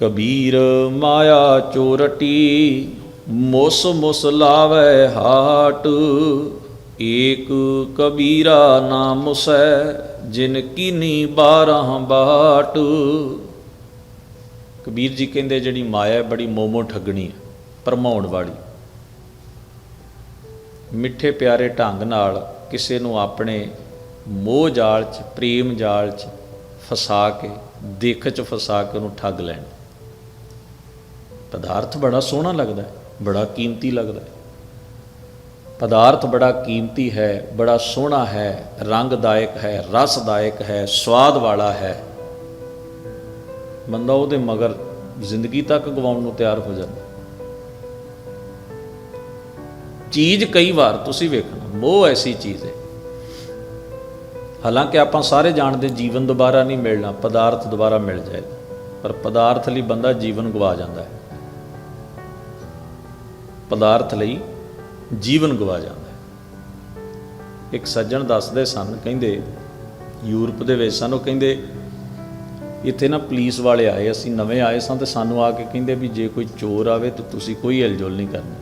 ਕਬੀਰ ਮਾਇਆ ਚੋਰਟੀ, ਮੁਸ ਮੁਸ ਲਾਵੇ ਹਾਟ। ਏਕ ਕਬੀਰਾ ਨਾਮ ਮੁਸੈ ਜਿਨ ਕੀਨੀ ਬਾਰਹ ਬਾਟ। ਕਬੀਰ ਜੀ ਕਹਿੰਦੇ, ਜਿਹੜੀ ਮਾਇਆ ਬੜੀ ਮੋਮੋ ਠੱਗਣੀ ਹੈ, ਭਰਮਾਉਣ ਵਾਲੀ। ਮਿੱਠੇ ਪਿਆਰੇ ਢੰਗ ਨਾਲ ਕਿਸੇ ਨੂੰ ਆਪਣੇ ਮੋਹ ਜਾਲ 'ਚ, ਪ੍ਰੇਮ ਜਾਲ 'ਚ ਫਸਾ ਕੇ, ਦੇਖ 'ਚ ਫਸਾ ਕੇ ਉਹਨੂੰ ਠੱਗ ਲੈਣ। ਪਦਾਰਥ ਬੜਾ ਸੋਹਣਾ ਲੱਗਦਾ ਹੈ, ਬੜਾ ਕੀਮਤੀ ਲੱਗਦਾ ਹੈ। ਪਦਾਰਥ ਬੜਾ ਕੀਮਤੀ ਹੈ, ਬੜਾ ਸੋਹਣਾ ਹੈ, ਰੰਗਦਾਇਕ ਹੈ, ਰਸਦਾਇਕ ਹੈ, ਸਵਾਦ ਵਾਲਾ ਹੈ। ਬੰਦਾ ਉਹਦੇ ਮਗਰ ਜ਼ਿੰਦਗੀ ਤੱਕ ਗਵਾਉਣ ਨੂੰ ਤਿਆਰ ਹੋ ਜਾਂਦਾ ਚੀਜ਼ ਕਈ ਵਾਰ ਤੁਸੀਂ ਵੇਖਣਾ, ਮੋਹ ਐਸੀ ਚੀਜ਼ ਹੈ। ਹਾਲਾਂਕਿ ਆਪਾਂ ਸਾਰੇ ਜਾਣਦੇ ਜੀਵਨ ਦੁਬਾਰਾ ਨਹੀਂ ਮਿਲਣਾ, ਪਦਾਰਥ ਦੁਬਾਰਾ ਮਿਲ ਜਾਏਗਾ ਪਰ ਪਦਾਰਥ ਲਈ ਬੰਦਾ ਜੀਵਨ ਗਵਾ ਜਾਂਦਾ ਹੈ। ਪਦਾਰਥ ਲਈ ਜੀਵਨ ਗਵਾ ਜਾਂਦਾ ਹੈ। ਇੱਕ ਸੱਜਣ ਦੱਸਦੇ ਸਨ, ਕਹਿੰਦੇ, ਯੂਰਪ ਦੇ ਵਿੱਚ ਸਨ। ਉਹ ਕਹਿੰਦੇ, ਇੱਥੇ ਨਾ ਪੁਲਿਸ ਵਾਲੇ ਆਏ, ਅਸੀਂ ਨਵੇਂ ਆਏ ਸਾਂ ਤੇ ਸਾਨੂੰ ਆ ਕੇ ਕਹਿੰਦੇ ਵੀ ਜੇ ਕੋਈ ਚੋਰ ਆਵੇ ਤਾਂ ਤੁਸੀਂ ਕੋਈ ਹਿਲਜੁਲ ਨਹੀਂ ਕਰਨੀ।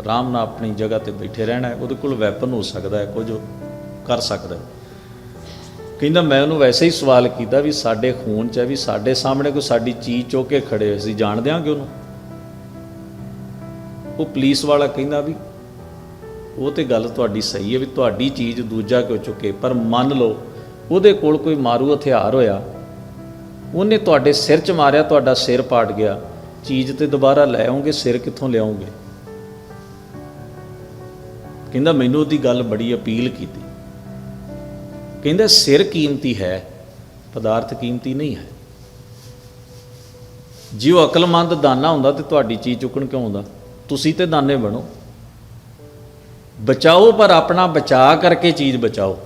ਆਰਾਮ ਨਾਲ ਆਪਣੀ ਜਗ੍ਹਾ ਤੇ ਬੈਠੇ ਰਹਿਣਾ ਹੈ। ਉਹਦੇ ਕੋਲ ਵੈਪਨ ਹੋ ਸਕਦਾ ਹੈ, ਕੁਝ ਕਰ ਸਕਦਾ ਕਹਿੰਦਾ, ਮੈਂ ਉਹਨੂੰ ਵੈਸੇ ਹੀ ਸਵਾਲ ਕੀਤਾ ਵੀ ਸਾਡੇ ਖੂਨ 'ਚ ਹੈ, ਵੀ ਸਾਡੇ ਸਾਹਮਣੇ ਕੋਈ ਸਾਡੀ ਚੀਜ਼ ਚੁੱਕ ਕੇ ਖੜੇ ਹੋਏ ਸੀ। ਹਾਂ ਕਿ ਉਹਨੂੰ? ਉਹ ਪੁਲਿਸ ਵਾਲਾ ਕਹਿੰਦਾ ਵੀ ਉਹ ਤੇ ਗੱਲ ਤੁਹਾਡੀ ਸਹੀ ਹੈ ਵੀ ਤੁਹਾਡੀ ਚੀਜ਼ ਦੂਜਾ ਕਿਉਂ ਚੁੱਕੇ, ਪਰ ਮੰਨ ਲਓ ਉਹਦੇ ਕੋਲ ਕੋਈ ਮਾਰੂ ਹਥਿਆਰ ਹੋਇਆ, ਉਹਨੇ ਤੁਹਾਡੇ ਸਿਰ 'ਚ ਮਾਰਿਆ, ਤੁਹਾਡਾ ਸਿਰ ਪਾਟ ਗਿਆ, ਚੀਜ਼ ਤੇ ਦੁਬਾਰਾ ਲੈ ਆਉਂਗੇ, ਸਿਰ ਕਿੱਥੋਂ ਲਿਆਉਂਗੇ? ਕਹਿੰਦਾ ਮੈਨੂੰ ਉਹਦੀ ਗੱਲ ਬੜੀ ਅਪੀਲ ਕੀਤੀ। ਕਹਿੰਦਾ ਸਿਰ ਕੀਮਤੀ ਹੈ, ਪਦਾਰਥ ਕੀਮਤੀ ਨਹੀਂ ਹੈ। ਜੇ ਉਹ ਅਕਲਮੰਦ ਦਾਨਾ ਹੁੰਦਾ ਤੇ ਤੁਹਾਡੀ ਚੀਜ਼ ਚੁੱਕਣ ਕਿਉਂ ਆਉਂਦਾ? ਤੁਸੀਂ ਤੇ ਦਾਨੇ ਬਣੋ। ਬਚਾਓ, ਪਰ ਆਪਣਾ ਬਚਾ ਕਰਕੇ ਚੀਜ਼ ਬਚਾਓ।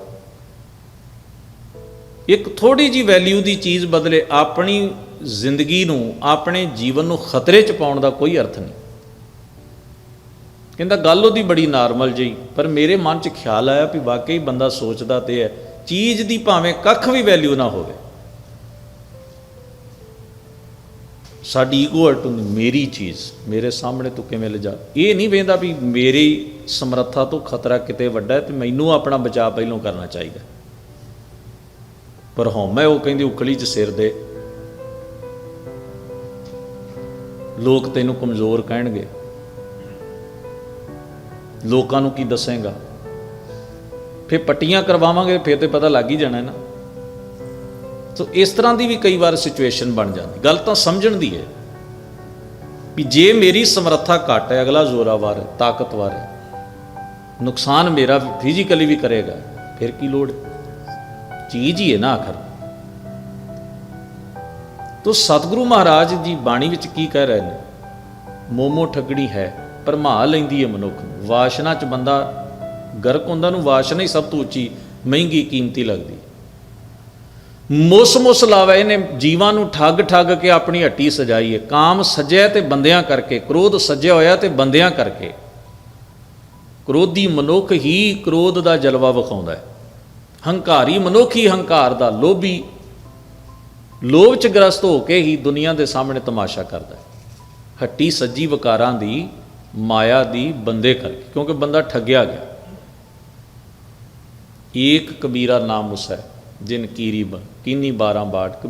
ਇੱਕ ਥੋੜੀ ਜੀ ਵੈਲਿਊ ਦੀ ਚੀਜ਼ ਬਦਲੇ ਆਪਣੀ ਜ਼ਿੰਦਗੀ ਨੂੰ, ਆਪਣੇ ਜੀਵਨ ਨੂੰ ਖਤਰੇ 'ਚ ਪਾਉਣ ਦਾ ਕੋਈ ਅਰਥ ਨਹੀਂ। ਕਹਿੰਦਾ, ਗੱਲ ਉਹਦੀ ਬੜੀ ਨਾਰਮਲ ਜਿਹੀ, ਪਰ ਮੇਰੇ ਮਨ 'ਚ ਖਿਆਲ ਆਇਆ ਵੀ ਵਾਕਈ ਬੰਦਾ ਸੋਚਦਾ ਤੇ ਹੈ, ਚੀਜ਼ ਦੀ ਭਾਵੇਂ ਕੱਖ ਵੀ ਵੈਲਿਊ ਨਾ ਹੋਵੇ। ਸਾਡੀ ਈਗੋ ਅਟ ਮੇਰੀ ਚੀਜ਼, ਮੇਰੇ ਸਾਹਮਣੇ ਤੂੰ ਕਿਵੇਂ ਲਿਜਾ? ਇਹ ਨਹੀਂ ਵੇਂਦਾ ਵੀ ਮੇਰੀ ਸਮਰੱਥਾ ਤੋਂ ਖਤਰਾ ਕਿਤੇ ਵੱਡਾ ਹੈ ਤੇ ਮੈਨੂੰ ਆਪਣਾ ਬਚਾਅ ਪਹਿਲੋਂ ਕਰਨਾ ਚਾਹੀਦਾ। ਪਰ ਹਉਮੈ ਉਹ ਕਹਿੰਦੀ ਉਕਲੀ 'ਚ ਸਿਰ ਦੇ। ਲੋਕ ਤੈਨੂੰ ਕਮਜ਼ੋਰ ਕਹਿਣਗੇ। ਲੋਕਾਂ ਨੂੰ ਕੀ ਦੱਸੇਗਾ? ਫਿਰ ਪੱਟੀਆਂ ਕਰਵਾਵਾਂਗੇ, ਫਿਰ ਤੇ ਪਤਾ ਲੱਗ ਹੀ ਜਾਣਾ ਨਾ। ਸੋ ਇਸ ਤਰ੍ਹਾਂ ਦੀ ਵੀ ਕਈ ਵਾਰ ਸਿਚੁਏਸ਼ਨ ਬਣ ਜਾਂਦੀ। ਗੱਲ ਤਾਂ ਸਮਝਣ ਦੀ ਹੈ ਵੀ ਜੇ ਮੇਰੀ ਸਮਰੱਥਾ ਘੱਟ ਹੈ, ਅਗਲਾ ਜ਼ੋਰਾਵਰ ਹੈ ਤਾਕਤਵਰ ਹੈ, ਨੁਕਸਾਨ ਮੇਰਾ ਫਿਜ਼ੀਕਲੀ ਵੀ ਕਰੇਗਾ, ਫਿਰ ਕੀ ਲੋੜ? ਚੀਜ਼ ਹੀ ਹੈ ਨਾ ਆਖਰ। ਤੋ ਸਤਿਗੁਰੂ ਮਹਾਰਾਜ ਜੀ ਬਾਣੀ ਵਿੱਚ ਕੀ ਕਹਿ ਰਹੇ ਨੇ? ਮੋਮੋ ਠੱਗੜੀ ਹੈ, ਭਰਮਾ ਲੈਂਦੀ ਹੈ ਮਨੁੱਖ ਨੂੰ। ਵਾਸ਼ਨਾ ਚ ਬੰਦਾ ਗਰਕ ਹੁੰਦਾ ਨੂੰ ਵਾਸ਼ਨਾ ਹੀ ਸਭ ਤੋਂ ਉੱਚੀ ਮਹਿੰਗੀ ਕੀਮਤੀ ਲੱਗਦੀ। ਮੁਸ ਮੁਸ ਲਾਵੇ ਇਹਨੇ ਜੀਵਾਂ ਨੂੰ ਠੱਗ ਠੱਗ ਕੇ ਆਪਣੀ ਹੱਟੀ ਸਜਾਈ ਹੈ। ਕਾਮ ਸਜਿਆ ਤੇ ਬੰਦਿਆਂ ਕਰਕੇ, ਕ੍ਰੋਧ ਸਜਿਆ ਹੋਇਆ ਤੇ ਬੰਦਿਆਂ ਕਰਕੇ। ਕ੍ਰੋਧੀ ਮਨੁੱਖ ਹੀ ਕ੍ਰੋਧ ਦਾ ਜਲਵਾ ਵਿਖਾਉਂਦਾ ਹੈ। ਹੰਕਾਰੀ ਮਨੁੱਖ ਹੀ ਹੰਕਾਰ ਦਾ ਲੋਭੀ, ਲੋਭ ਚ ਗ੍ਰਸਤ ਹੋ ਕੇ ਹੀ ਦੁਨੀਆ ਦੇ ਸਾਹਮਣੇ ਤਮਾਸ਼ਾ ਕਰਦਾ ਹੈ। ਹੱਟੀ ਸੱਜੀ ਵਕਾਰਾਂ ਦੀ, ਮਾਇਆ ਦੀ ਬੰਦੇ ਕਰਕੇ, ਕਿਉਂਕਿ ਬੰਦਾ ਠੱਗਿਆ ਗਿਆ। ਏਕ ਕਬੀਰਾ ਨਾਮ ਉਸ ਹੈ। ਜਿਨ ਕੀਰੀ ਬ ਕੀਨੀ 12 ਬਾਟ